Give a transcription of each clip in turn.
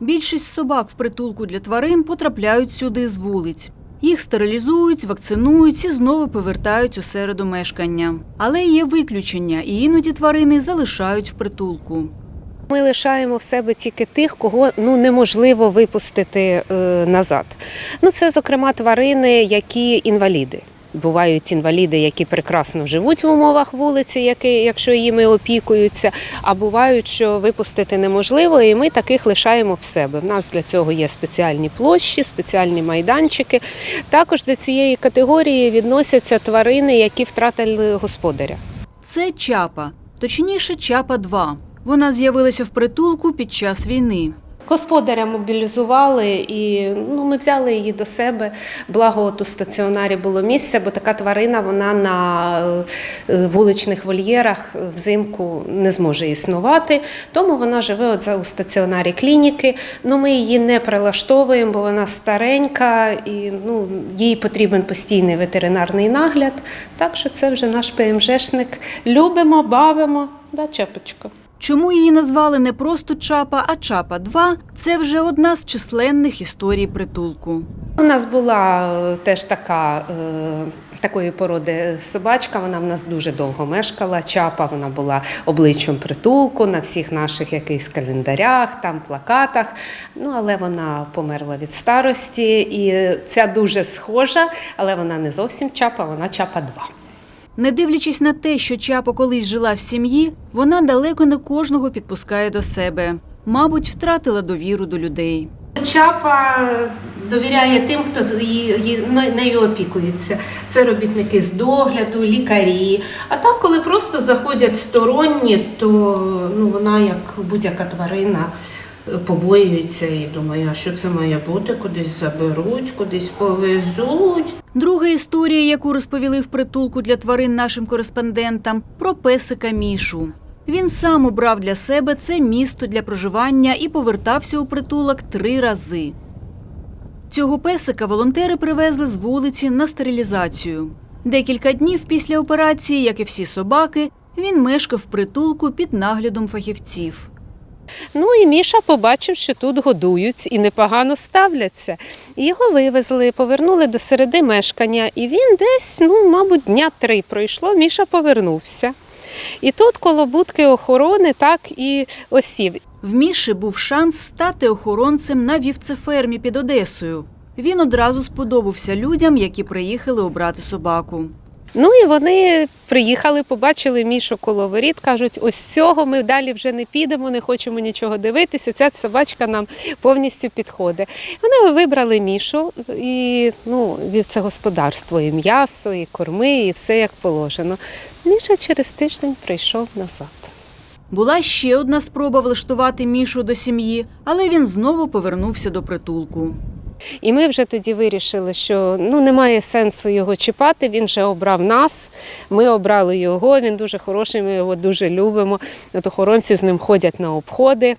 Більшість собак в притулку для тварин потрапляють сюди з вулиць. Їх стерилізують, вакцинують і знову повертають у середу мешкання. Але є виключення, і іноді тварини залишають в притулку. Ми лишаємо в себе тільки тих, кого ну неможливо випустити е, назад. Ну це, зокрема, тварини, які інваліди. Бувають інваліди, які прекрасно живуть в умовах вулиці, які, якщо їми опікуються. А бувають, що випустити неможливо, і ми таких лишаємо в себе. В нас для цього є спеціальні площі, спеціальні майданчики. Також до цієї категорії відносяться тварини, які втратили господаря. Це чапа, точніше, чапа 2 Вона з'явилася в притулку під час війни. Господаря мобілізували і ну, ми взяли її до себе. Благо, от у стаціонарі було місце, бо така тварина вона на е, вуличних вольєрах взимку не зможе існувати. Тому вона живе от у стаціонарі клініки. Ну, ми її не прилаштовуємо, бо вона старенька і ну, їй потрібен постійний ветеринарний нагляд. Так що це вже наш ПМЖшник. Любимо, бавимо. Да, чепочка. Чому її назвали не просто чапа, а чапа 2 це вже одна з численних історій притулку. У нас була е, теж така. е, Такої породи собачка, вона в нас дуже довго мешкала. Чапа вона була обличчям притулку на всіх наших якихось календарях, там плакатах. Ну але вона померла від старості, і ця дуже схожа, але вона не зовсім чапа, вона чапа 2. Не дивлячись на те, що чапа колись жила в сім'ї, вона далеко не кожного підпускає до себе. Мабуть, втратила довіру до людей. Чапа довіряє тим, хто її, нею опікується. Це робітники з догляду, лікарі. А так, коли просто заходять сторонні, то ну, вона, як будь-яка тварина, побоюється і думає, а що це має бути? Кудись заберуть, кудись повезуть. Друга історія, яку розповіли в притулку для тварин нашим кореспондентам, про песика Мішу. Він сам обрав для себе це місто для проживання і повертався у притулок три рази. Цього песика волонтери привезли з вулиці на стерилізацію. Декілька днів після операції, як і всі собаки, він мешкав в притулку під наглядом фахівців. Ну і Міша побачив, що тут годують і непогано ставляться. Його вивезли, повернули до середи мешкання, і він десь, ну, мабуть, дня три пройшло, Міша повернувся. І тут коло будки охорони так і осів. В Міші був шанс стати охоронцем на вівцефермі під Одесою. Він одразу сподобався людям, які приїхали обрати собаку. Ну і вони приїхали, побачили Мішу коло воріт, кажуть, ось цього ми далі вже не підемо, не хочемо нічого дивитися. Ця собачка нам повністю підходить. Вони вибрали Мішу і ну, це господарство, і м'ясо, і корми, і все як положено. Міша через тиждень прийшов назад. Була ще одна спроба влаштувати Мішу до сім'ї, але він знову повернувся до притулку. І ми вже тоді вирішили, що ну немає сенсу його чіпати. Він вже обрав нас. Ми обрали його. Він дуже хороший. Ми його дуже любимо. От охоронці з ним ходять на обходи.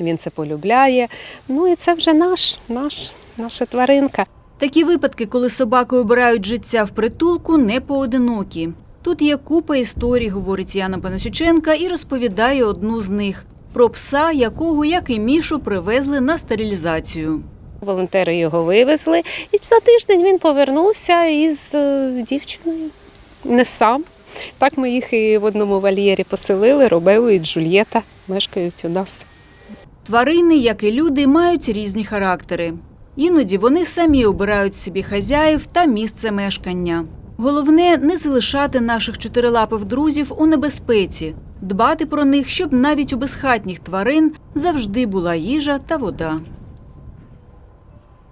Він це полюбляє. Ну і це вже наш, наш, наша тваринка. Такі випадки, коли собаки обирають життя в притулку, не поодинокі. Тут є купа історій, говорить Яна Панасюченка, і розповідає одну з них про пса, якого, як і Мішу, привезли на стерилізацію. Волонтери його вивезли, і за тиждень він повернувся із е, дівчиною. Не сам. Так ми їх і в одному вольєрі поселили. Робео і Джульєта мешкають у нас. Тварини, як і люди, мають різні характери. Іноді вони самі обирають собі хазяїв та місце мешкання. Головне не залишати наших чотирилапих друзів у небезпеці, дбати про них, щоб навіть у безхатніх тварин завжди була їжа та вода.